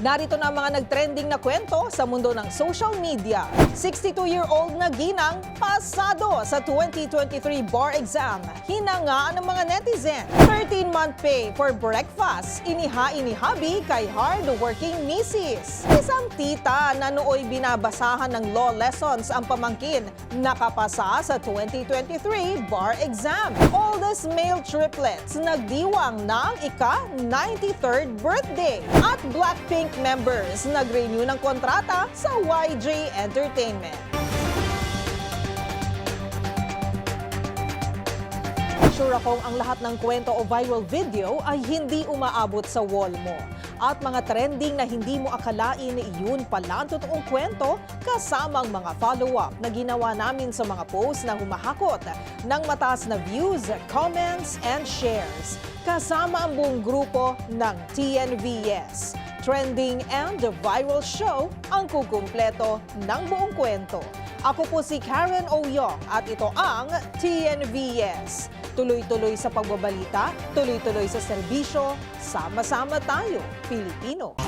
Narito na ang mga nagtrending na kwento sa mundo ng social media. 62-year-old na ginang pasado sa 2023 bar exam. Hinangaan ng mga netizen. 13-month pay for breakfast. Inihain ni hubby kay hard-working misis. Isang tita na nooy binabasahan ng law lessons ang pamangkin. Nakapasa sa 2023 bar exam. Oldest male triplets nagdiwang ng ika-93rd birthday. At Blackpink members nag-renew ng kontrata sa YG Entertainment. Sure akong ang lahat ng kwento o viral video ay hindi umaabot sa wall mo. At mga trending na hindi mo akalain yun pala ang totoong kwento kasamang mga follow-up na ginawa namin sa mga posts na humahakot ng mataas na views, comments, and shares. Kasama ang buong grupo ng TNVS. Trending and viral show ang kukumpleto ng buong kwento. Ako po si Karen Oyong at ito ang TNVS. Tuloy-tuloy sa pagbabalita, tuloy-tuloy sa serbisyo, sama-sama tayo, Pilipino.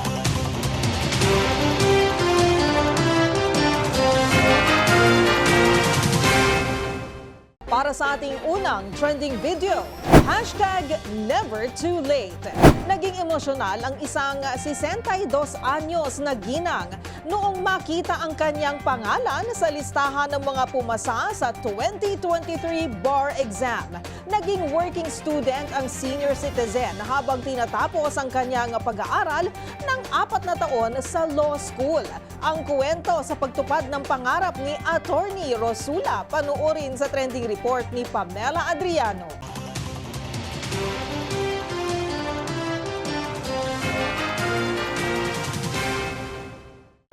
Para sa ating unang trending video, hashtag never too late. Naging emosyonal ang isang 62 anyos na ginang noong makita ang kanyang pangalan sa listahan ng mga pumasa sa 2023 bar exam. Naging working student ang senior citizen habang tinatapos ang kanyang pag-aaral ng apat na taon sa law school. Ang kwento sa pagtupad ng pangarap ni Attorney Rosula panoorin sa trending report ni Pamela Adriano.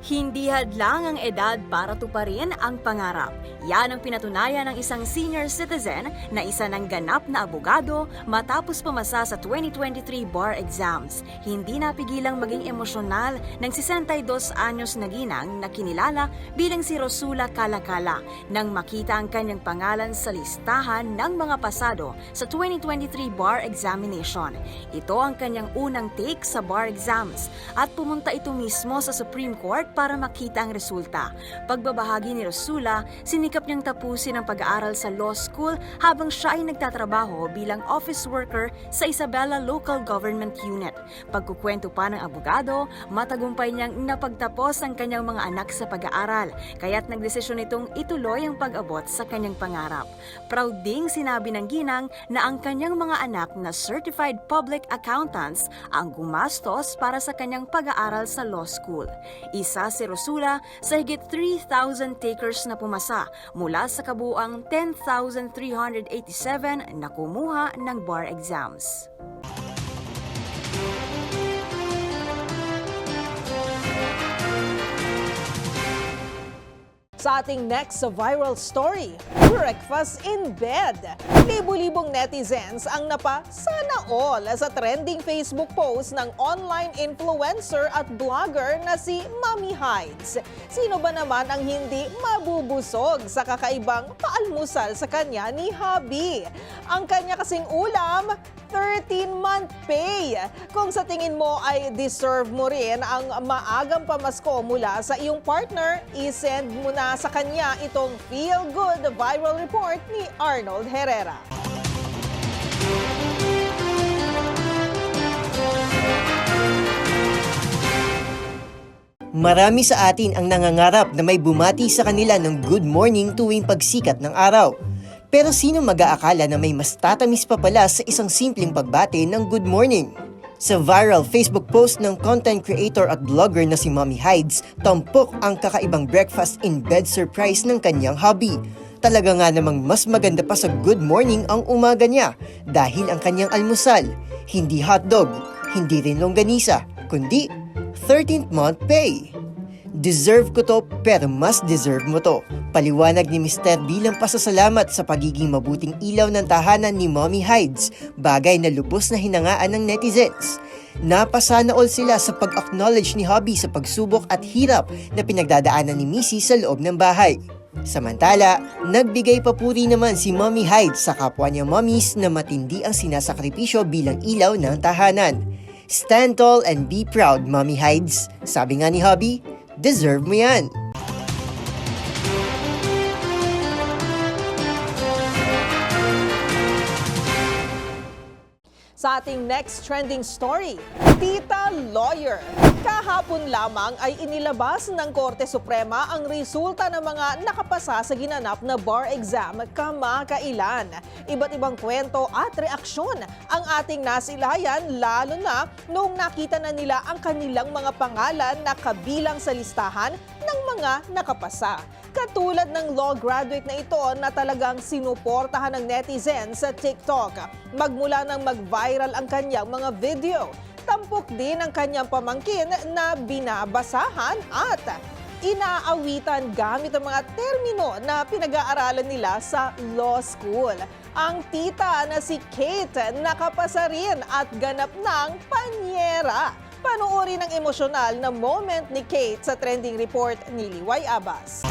Hindi hadlang ang edad para tuparin ang pangarap. Yan ang pinatunayan ng isang senior citizen na isa ng ganap na abogado matapos pumasa sa 2023 bar exams. Hindi napigilang maging emosyonal ng 62 anyos na ginang na kinilala bilang si Rosula Kalakala nang makita ang kanyang pangalan sa listahan ng mga pasado sa 2023 bar examination. Ito ang kanyang unang take sa bar exams at pumunta ito mismo sa Supreme Court para makita ang resulta. Pagbabahagi ni Rosula, sinikap niyang tapusin ang pag-aaral sa law school habang siya ay nagtatrabaho bilang office worker sa Isabela Local Government Unit. Pagkukwento pa ng abogado, matagumpay niyang napagtapos ang kanyang mga anak sa pag-aaral, kaya't nagdesisyon itong ituloy ang pag-abot sa kanyang pangarap. Proud ding sinabi ng ginang na ang kanyang mga anak na certified public accountants ang gumastos para sa kanyang pag-aaral sa law school. Isa si Rosula sa higit 3,000 takers na pumasa mula sa kabuang 10,387 na kumuha ng bar exams. Sa ating next viral story, breakfast in bed. Libo-libong netizens ang napa sana all sa trending Facebook post ng online influencer at blogger na si Mami Hides. Sino ba naman ang hindi mabubusog sa kakaibang paalmusal sa kanya ni Hubby? Ang kanya kasing ulam, 13-month pay. Kung sa tingin mo ay deserve mo rin ang maagang pamasko mula sa iyong partner, isend mo na sa kanya itong Feel Good Viral Report ni Arnold Herrera. Marami sa atin ang nangangarap na may bumati sa kanila ng good morning tuwing pagsikat ng araw. Pero sino mag-aakala na may mas tatamis pa pala sa isang simpleng pagbati ng good morning? Sa viral Facebook post ng content creator at blogger na si Mommy Hides, tampok ang kakaibang breakfast in bed surprise ng kanyang hobby. Talaga nga namang mas maganda pa sa good morning ang umaga niya dahil ang kanyang almusal, hindi hotdog, hindi rin longganisa, kundi 13th month pay. Deserve ko to pero mas deserve mo to. Paliwanag ni Mr. bilang pasasalamat sa pagiging mabuting ilaw ng tahanan ni Mommy Hides, bagay na lubos na hinangaan ng netizens. Napasana all sila sa pag-acknowledge ni Hobby sa pagsubok at hirap na pinagdadaanan ni Missy sa loob ng bahay. Samantala, nagbigay papuri naman si Mommy Hyde sa kapwa niya mommies na matindi ang sinasakripisyo bilang ilaw ng tahanan. Stand tall and be proud, Mommy Hides. Sabi nga ni Hubby, deserve mo yan. Sa ating next trending story, Tita Lawyer. Kahapon lamang ay inilabas ng Korte Suprema ang resulta ng mga nakapasa sa ginanap na bar exam kamakailan. Iba't ibang kwento at reaksyon ang ating nasilayan lalo na noong nakita na nila ang kanilang mga pangalan na kabilang sa listahan ng mga nakapasa. Katulad ng law graduate na ito na talagang sinuportahan ng netizens sa TikTok. Magmula nang mag-viral ang kanyang mga video. Tampok din ang kanyang pamangkin na binabasahan at inaawitan gamit ang mga termino na pinag-aaralan nila sa law school. Ang tita na si Kate nakapasa rin at ganap ng panyera. Panoorin ang emosyonal na moment ni Kate sa trending report ni Liway Abbas.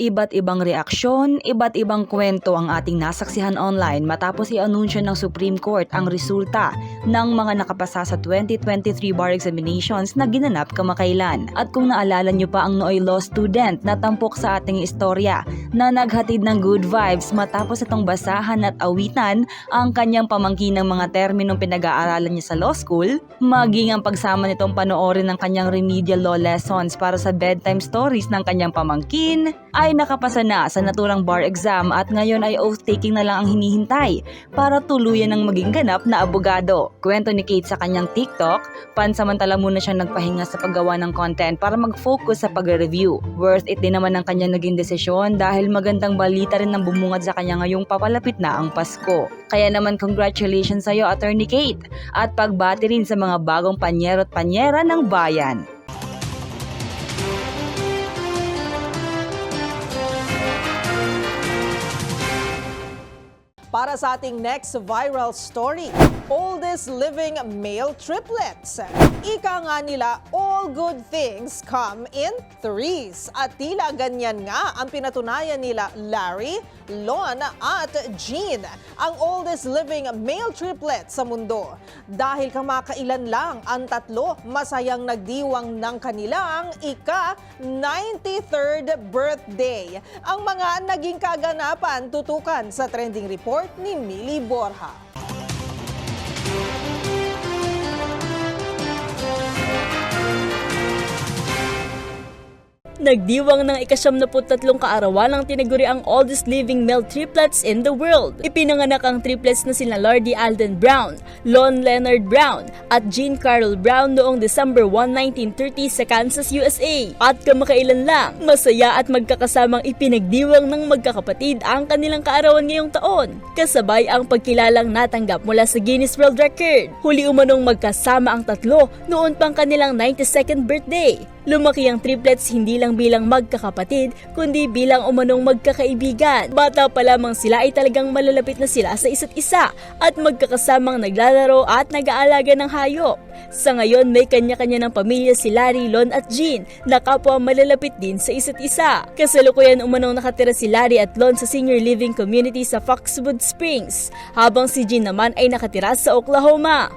Iba't ibang reaksyon, iba't ibang kwento ang ating nasaksihan online matapos i-anunsyo ng Supreme Court ang resulta ng mga nakapasa sa 2023 bar examinations na ginanap kamakailan. At kung naalala nyo pa ang Nooy Law student na tampok sa ating istorya na naghatid ng good vibes matapos itong basahan at awitan ang kanyang pamangkin ng mga terminong pinag-aaralan niya sa law school, maging ang pagsama nitong panoorin ng kanyang remedial law lessons para sa bedtime stories ng kanyang pamangkin, ay nakapasa na sa naturang bar exam at ngayon ay oath-taking na lang ang hinihintay para tuluyan ng maging ganap na abogado. Kwento ni Kate sa kanyang TikTok, pansamantala muna siya nagpahinga sa paggawa ng content para mag-focus sa pag-review. Worth it din naman ang kanyang naging desisyon dahil magandang balita rin ang bumungad sa kanya ngayong papalapit na ang Pasko. Kaya naman congratulations sa iyo Attorney Kate at pagbati rin sa mga bagong panyero at panyera ng bayan. Para sa ating next viral story, oldest living male triplets. Ika nga nila, all good things come in threes. At tila ganyan nga ang pinatunayan nila Larry, Lon at Jean, ang oldest living male triplet sa mundo. Dahil kamakailan lang ang tatlo, masayang nagdiwang ng kanilang ika-93rd birthday. Ang mga naging kaganapan tutukan sa trending report ni Millie Borja. Nagdiwang ng ikasyam na tatlong kaarawan ang tinaguri ang oldest living male triplets in the world. Ipinanganak ang triplets na sina Lordy Alden Brown, Lon Leonard Brown, at Jean Carroll Brown noong December 1, 1930 sa Kansas, USA. At kamakailan lang, masaya at magkakasamang ipinagdiwang ng magkakapatid ang kanilang kaarawan ngayong taon. Kasabay ang pagkilalang natanggap mula sa Guinness World Record. Huli umanong magkasama ang tatlo noon pang kanilang 92nd birthday. Lumaki ang triplets hindi lang bilang magkakapatid, kundi bilang umanong magkakaibigan. Bata pa lamang sila ay talagang malalapit na sila sa isa't isa at magkakasamang naglalaro at nag-aalaga ng hayop. Sa ngayon, may kanya-kanya ng pamilya si Larry, Lon at Jean na kapwa malalapit din sa isa't isa. Kasalukuyan umanong nakatira si Larry at Lon sa senior living community sa Foxwood Springs, habang si Jean naman ay nakatira sa Oklahoma.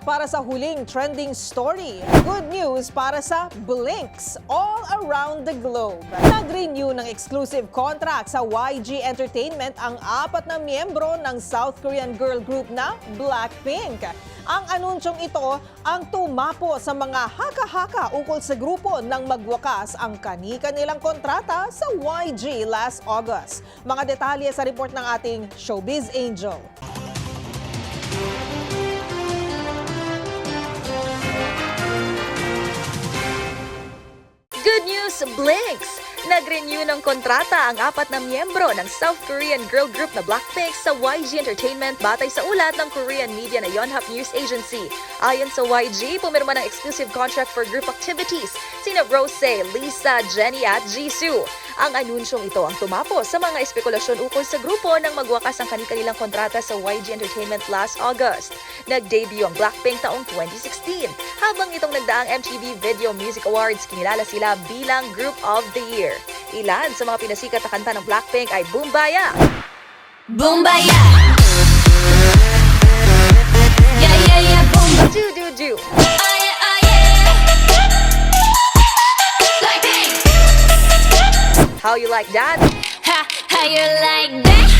Para sa huling trending story, good news para sa Blinks all around the globe. Nag-renew ng exclusive contract sa YG Entertainment ang apat na miyembro ng South Korean girl group na Blackpink. Ang anunsyong ito ang tumapo sa mga haka-haka ukol sa grupo nang magwakas ang kani-kanilang kontrata sa YG last August. Mga detalye sa report ng ating Showbiz Angel. Blinks! Nag-renew ng kontrata ang apat na miyembro ng South Korean girl group na Blackpink sa YG Entertainment batay sa ulat ng Korean media na Yonhap News Agency. Ayon sa YG, pumirma ng exclusive contract for group activities sina Rose, Lisa, Jenny at Jisoo. Ang anunsyong ito ang tumapos sa mga espekulasyon ukol sa grupo nang magwakas ang kanilang kontrata sa YG Entertainment last August. Nag-debut ang Blackpink taong 2016. Habang itong nagdaang MTV Video Music Awards, kinilala sila bilang Group of the Year. Ilan sa mga pinasikat na kanta ng Blackpink ay Boombaya, Boombaya. How You Like That, Ha, how you like that?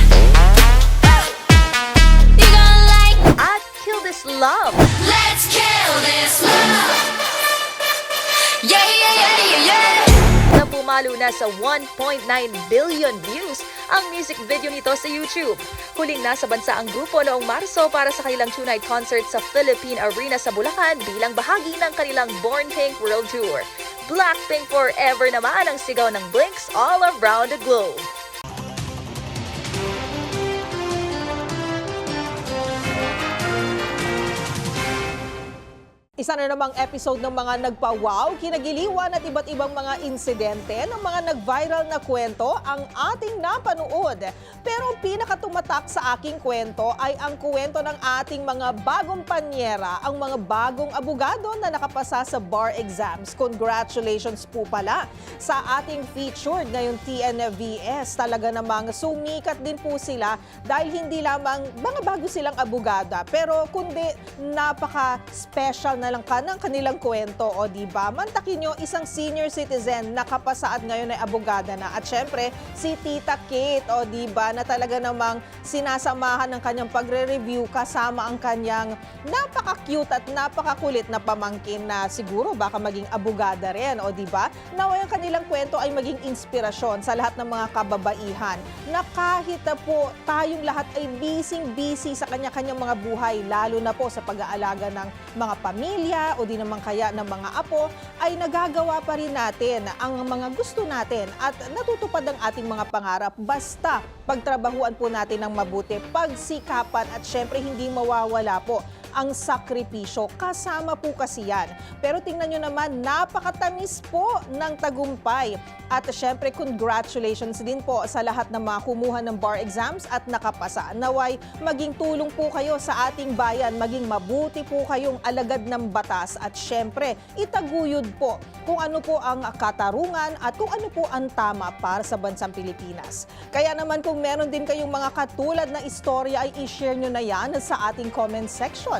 You gon' like. at Kill This Love. Let's kill this love. Yeah, yeah, yeah, yeah, yeah. na pumalo na sa 1.9 billion views ang music video nito sa YouTube. Huling nasa bansa ang grupo noong Marso para sa kanilang two-night concert sa Philippine Arena sa Bulacan bilang bahagi ng kanilang Born Pink World Tour. Blackpink Forever naman ang sigaw ng Blinks all around the globe. Isa na namang episode ng mga nagpa-wow, kinagiliwan at iba't ibang mga insidente ng mga nag-viral na kwento ang ating napanood. Pero ang pinakatumatak sa aking kwento ay ang kwento ng ating mga bagong panyera, ang mga bagong abogado na nakapasa sa bar exams. Congratulations po pala sa ating featured ngayong TNVS. Talaga namang sumikat din po sila dahil hindi lamang mga bago silang abogada, pero kundi napaka-special na lang ka ng kanilang kwento, o di ba? Mantakin nyo, isang senior citizen nakapasa at ngayon ay abogada na. At syempre, si Tita Kate, o di ba, na talaga namang sinasamahan ng kanyang pagre-review kasama ang kanyang napaka-cute at napaka-kulit na pamangkin na siguro baka maging abogada rin, o di ba? Naway ang kanilang kwento ay maging inspirasyon sa lahat ng mga kababaihan na kahit na po tayong lahat ay busy-busy sa kanya-kanyang mga buhay, lalo na po sa pag-aalaga ng mga pamilya o di naman kaya ng mga apo, ay nagagawa pa rin natin ang mga gusto natin at natutupad ang ating mga pangarap. Basta pagtrabahuan po natin ng mabuti, pagsikapan at syempre hindi mawawala po ang sakripisyo. Kasama po kasi yan. Pero tingnan nyo naman, napakatamis po ng tagumpay. At syempre, congratulations din po sa lahat ng mga kumuha ng bar exams at nakapasa. Naway, maging tulong po kayo sa ating bayan, maging mabuti po kayong alagad ng batas. At syempre, itaguyod po kung ano po ang katarungan at kung ano po ang tama para sa bansang Pilipinas. Kaya naman kung meron din kayong mga katulad na istorya ay i-share nyo na yan sa ating comment section.